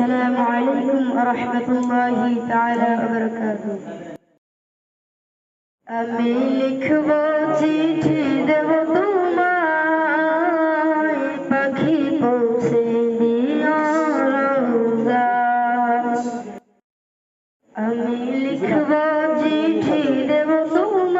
السلام عليكم ورحمة الله تعالى وبركاته আমি লিখব চিঠি দেব তোমায় পাখি পৌঁছে দিও রোজা আমি লিখব চিঠি দেব তোমায়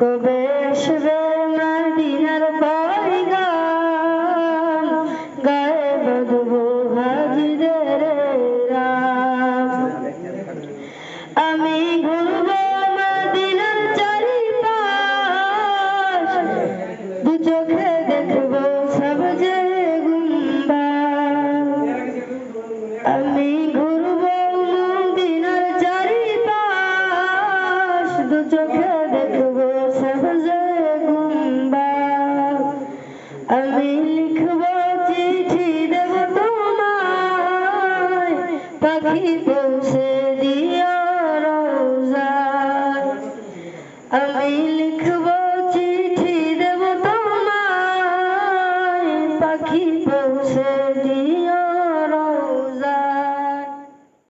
কবে আসবে মদিনার পয়গাম গায়ে বাঁধবো হাজিদের আমি ঘুরবো মদিনার চারিপাশ। দু চোখে দেখব সবজে গুম্বা। আমি ঘুরবো মদিনার চারিপাশ। দু চোখে দেখব পাখি পৌঁছে দিও রোজায় আমি